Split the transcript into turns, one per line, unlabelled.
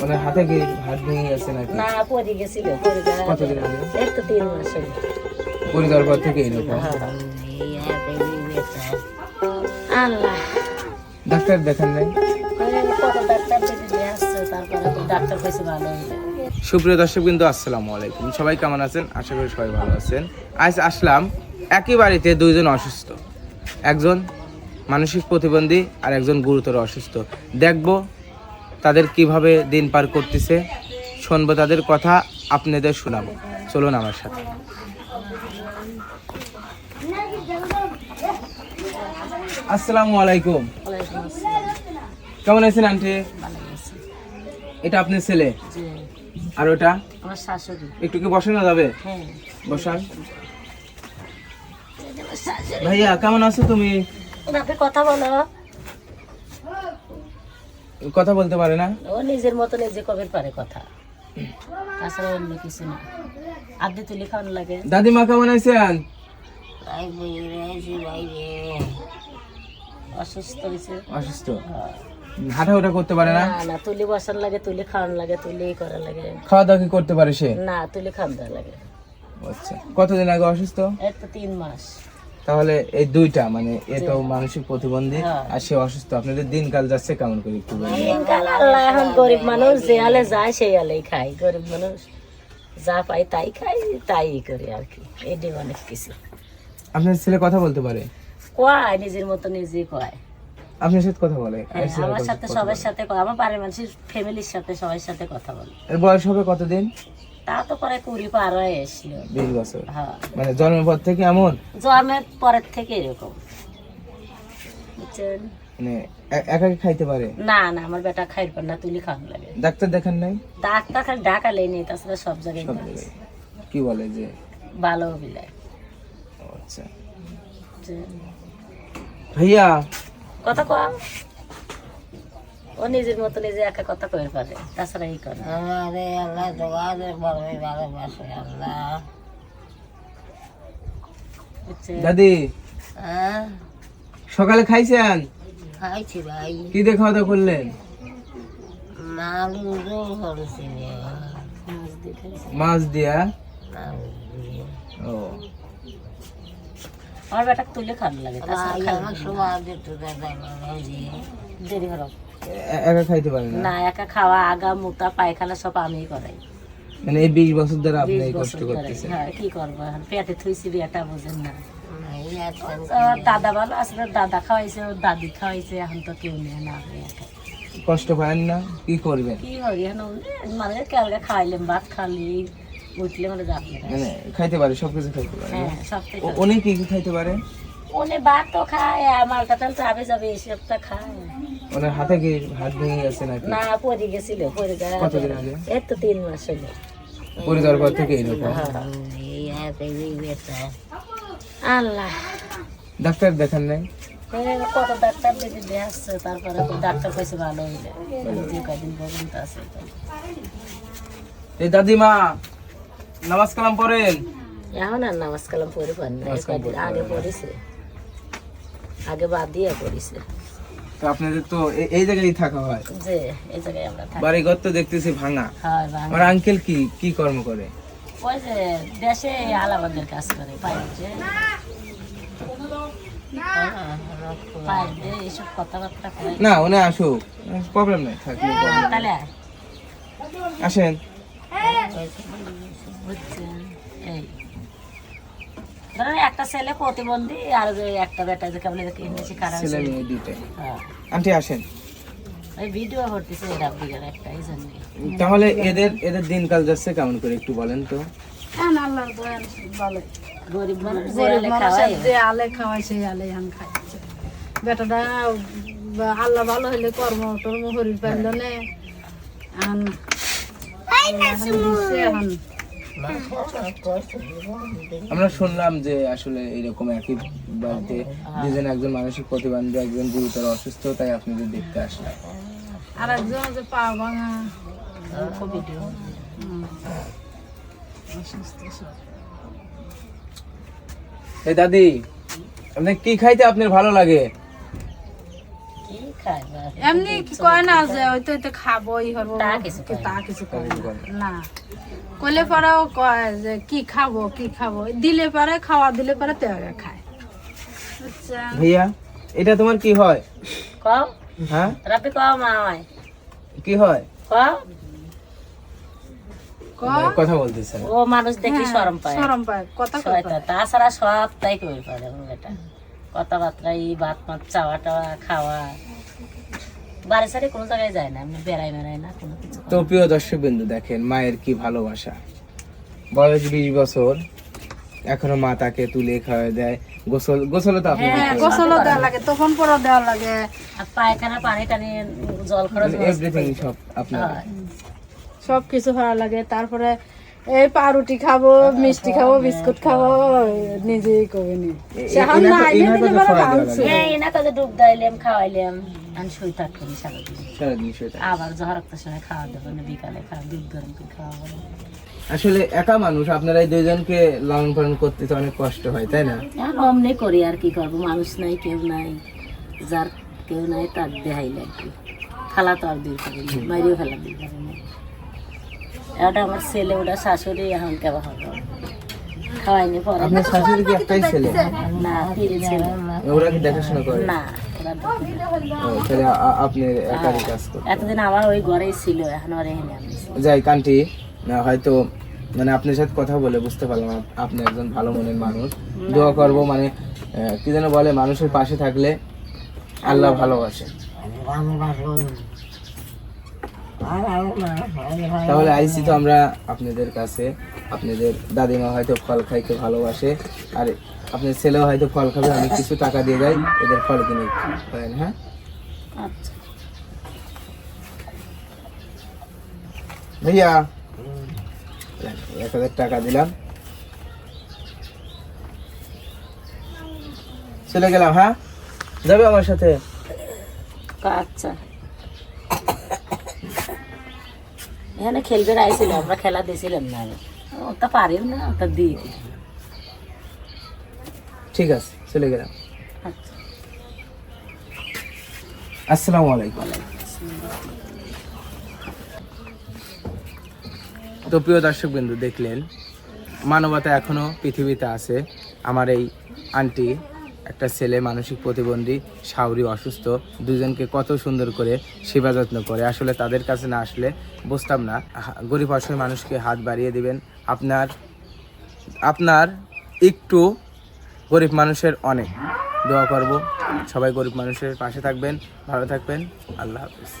মানে হাতে কি হাত ভেঙে গেছে নাকি?
না পরে গেছিল পরে গা-
কতদিন আগে?
এই তো তিন মাস হলো।
পড়ে যাওয়ার পর থেকে এরকম
আল্লাহ।
ডাক্তার দেখান নাই?
এই কত ডাক্তার দেখে দিয়ে আসছে তারপরে তো ডাক্তার কইছে ভালো হইলে।
সুপ্রিয় দর্শক বিন্দু আসসালামু আলাইকুম। সবাই কেমন আছেন? আশা করি সবাই ভালো আছেন। আজ আসলাম একই বাড়িতে দুইজন অসুস্থ। একজন মানসিক প্রতিবন্ধী আর একজন গুরুতর অসুস্থ। দেখব তাদের কীভাবে দিন পার করতেছে শুনব তাদের কথা আপনাদের শোনাবো। চলুন আমার সাথে। আসসালামু আলাইকুম।
ওয়ালাইকুম
কেমন আছেন আন্টি? এটা আপনার ছেলে? আর ওটা?
আমার শাশুড়ি।
একটু কি বসানো যাবে?
হ্যাঁ।
বসান। ভাইয়া কেমন আছো তুমি?
কথা বলো।
কথা বলতে পারে না?
ও নিজের মতো নিজে কবে পারে কথা। তাছাড়া অন্য কিছু না। আদি তুলি খাওয়ানো লাগে।
দাদিমা কেমন আছেন?
অসুস্থ হয়েছে।
অসুস্থ? হাঁটা হাঁটাহুটা করতে পারে না?
না তুলি বসান লাগে তুলি খাওয়ান লাগে তুলি করা লাগে।
খাওয়া দাওয়া কি করতে পারে সে?
না তুলি দেওয়া লাগে।
আচ্ছা। কতদিন আগে অসুস্থ?
এই তো তিন মাস।
তাহলে এই দুইটা মানে এ তো মানসিক প্রতিবন্ধী
হ্যাঁ।
আর সে অসুস্থ। আপনাদের দিনকাল যাচ্ছে কেমন করে একটু
দিনকাল আল্লাহ এখন গরিব মানুষ যে আলে যায় সেই আলেই খাই গরিব মানুষ যা পাই তাই খাই তাই করি আর কি। এটি অনেক কিছু।
আপনার ছেলে কথা বলতে পারে?
কয় নিজের মতো নিজে কয়।
আপনার সাথে কথা বলে?
হ্যাঁ, আমার সাথে সবার সাথে আমার বাড়ির মানুষের ফ্যামিলির সাথে সবার সাথে কথা বলে।
বয়স হবে কতদিন?
তা তো পরে কুড়ি পার হয়ে এসলো
বিশ বছর।
হ্যাঁ।
মানে জন্মের পর থেকে এমন?
জন্মের পরের থেকে এরকম। বুঝছেন?
মানে এ- খাইতে পারে?
না না আমার বেটা খাইর পার না তুলি খাওয়ানো লাগে।
ডাক্তার দেখান নাই?
ডাক্তার খালি ডাকালেই নেই তাছাড়া সব জায়গায়
কি বলে যে?
ভালো
আচ্ছা। ভাইয়া!
কথা কম ও নিজের মতো নিজে একা কথা কয়ে পারে তাছাড়া এই করে। না। বুঝছেন?
দাদি
হ্যাঁ,
সকালে খাইছেন?
খাইছি ভাই।
কি দিয়ে খাওয়া দাওয়া করলেন?
মাছ দিয়ে
ও।
আমার বেটা তুলে খাওয়ানো লাগে দেরি হলো
একা খাইতে পারে না?
না একা খাওয়া আগা মুতা পায়খানা সব আমিই করাই।
মানে এই বিশ বছর ধরে আপনি এই কষ্ট করতেছেন?
হ্যাঁ কি করব এখন? পেটে থুইছি বিয়াটা বোঝেন না। দাদা ভালো ওর দাদা খাওয়াইছে ওর দাদি খাওয়াইছে এখন তো কেউ নেই না
কষ্ট পান না? কি করবেন?
কি করি এখন? মানে কালকে খাইলাম ভাত খালি উঠলে মানে
মানে খাইতে পারে সবকিছু খাইতে পারে
হ্যাঁ সব
ও- কি খাইতে পারে?
উনি ভাত তো খায় আমার কাছে যাবে যাবে এসবটা খায়।
ওনার হাতে কি হাত ভেঙে গেছে নাকি?
না পরে গেছিল পরে গা-
কতদিন আগে?
এই তো তিন মাস হলো।
পড়ে যাওয়ার পর থেকে এরকম
আল্লাহ।
ডাক্তার দেখান নাই?
কত ডাক্তার দেখে দিয়ে আসছে তারপরে ডাক্তার কইছে ভালো হইলে। যে কদিন পর্যন্ত আছে
এই দাদিমা নামাজ কালাম পড়েন?
এখন আর নামাজ কালাম পড়ে আগে পড়েছে। আগে বাদ দিয়ে পড়েছে।
তো আপনাদের তো এই জায়গায় থাকা হয়।
যে এই জায়গায় আমরা থাকি।
বাড়ি ঘর তো দেখতেছি ভাঙা।
হয়
আমার আঙ্কেল কি কি কর্ম করে?
ওই যে দেশে আলাবাদের কাজ করে পাইছে
না। উনি আসুক। প্রবলেম নাই থাকলে আসেন।
এই ধরেন একটা ছেলে প্রতিবন্ধী আর একটা বেটা যে কেবল ইংরেজি খারাপ
ছেলে মেয়ে দুইটাই।
হ্যাঁ।
আন্টি আসেন।
ভিডিও করতেছে এরা বিঘার একটা এই জন্য
তাহলে এদের এদের দিনকাল যাচ্ছে কেমন করে একটু বলেন তো?
গরিব মানুষ যে আলে খাওয়ায়।
যে আলে খাওয়াই সেই আলে এখন খাইছে। বেটাটা আল্লাহ ভালো হইলে কর্ম টর্ম হরির পাইলে দিছে এখন
আমরা শুনলাম যে আসলে এরকম একই বাড়িতে দুজন একজন মানসিক প্রতিবন্ধী একজন গুরুতর অসুস্থ তাই আপনাদের দেখতে আসলাম
আর একজন যে পা ভাঙা।
এই দাদি আপনি কি খাইতে আপনার ভালো লাগে
এমনি কি কয় না যে ওই তো এতে খাব ই হব
তা কিছু কয়
না। পরেও যে কি খাব কি খাব? দিলে পারে খাওয়া দিলে পারে খায়। আচ্ছা।
ভাইয়া এটা তোমার কি হয়?
কও?
হ্যাঁ?
রাপি কও মা হয়
কি হয়?
কয়
কথা বলতেছেন
ও মানুষ দেখি শরম পায়।
সরম পায় কথা কয়
তাছাড়া সব তাই করে পারে এটা কথাবার্তা এই ভাত মাত চাওয়া টাওয়া খাওয়া। বাড়ি সারি কোনো জায়গায় যায় না এমনি বেড়াই বেড়াই না কোনো কিছু
তো প্রিয় দর্শক বিন্দু দেখেন মায়ের কি ভালোবাসা। বয়স বিশ বছর এখনও মা তাকে তুলে খাওয়াই দেয়। গোসল গোসল তো আপনি
হ্যাঁ গোসলও দেওয়া লাগে তখন পরও দেওয়া লাগে।
আর পায়খানা পানি টানি জল খরচ
এভরিথিং সব আপনার।
হয়।
সব কিছু ভালো লাগে তারপরে এই পাউরুটি খাব মিষ্টি খাব বিস্কুট খাব নিজেই করে নি। সেখন না আইলে দিলে
কাজে ডুব দাইলাম খাওয়াইলাম। আমি শুই থাকি সারাদিন।
সারাদিন শুয়ে থাকে।
আবার একটা সময় খাওয়া দেবো না বিকালে খাওয়া দুধ গরম করে খাওয়াবো
আসলে একা মানুষ আপনারা এই দুইজনকে লালন পালন করতে তো অনেক কষ্ট হয় তাই না?
এখন অমনি করি আর কি করব মানুষ নাই কেউ নাই যার কেউ নাই তার দেহাইলে আর কি। খালা তো আর দিই পারি না মারিও ফেলা দিই পারি না এটা আমার ছেলে ওটা শাশুড়ি এখন কেবা হবে। খাওয়াইনি পরে।
আপনার শাশুড়ি কি একটাই ছেলে?
না তিন ছেলে
ওরা কি দেখাশোনা করে?
না।
তাহলে আপনি একারই কাজ করেন
এতদিন আমার ওই ঘরেই ছিল এখন আর এখানে
যাই কান্টি হয়তো মানে আপনার সাথে কথা বলে বুঝতে পারলাম আপনি একজন ভালো মনের মানুষ। দোয়া করব মানে কি যেন বলে মানুষের পাশে থাকলে আল্লাহ ভালোবাসে। তাহলে আইসি তো আমরা আপনাদের কাছে আপনাদের দাদিমা হয়তো ফল খাইতে ভালোবাসে আর আপনার ছেলেও হয়তো ফল খাবে আমি কিছু টাকা দিয়ে যাই এদের ফল কিনে করেন হ্যাঁ?
আচ্ছা।
ভাইয়া এক হাজার টাকা দিলাম। চলে গেলাম হ্যাঁ? যাবে আমার সাথে?
আচ্ছা। এখানে খেলবে আইছিল আমরা খেলা দিয়েছিলাম না। ওটা পারিও না ওটা দিই
ঠিক আছে, চলে গেলাম। আসসালামু আলাইকুম। তো প্রিয় দর্শক বিন্দু দেখলেন, মানবতা এখনও পৃথিবীতে আছে। আমার এই আন্টি, একটা ছেলে, মানসিক প্রতিবন্ধী শাওরি অসুস্থ, দুজনকে কত সুন্দর করে সেবা যত্ন করে। আসলে তাদের কাছে না আসলে বুঝতাম না। গরিব অসহায় মানুষকে হাত বাড়িয়ে দিবেন। আপনার আপনার একটু গরিব মানুষের অনেক। দোয়া করব। সবাই গরিব মানুষের পাশে থাকবেন ভালো থাকবেন। আল্লাহ হাফিজ।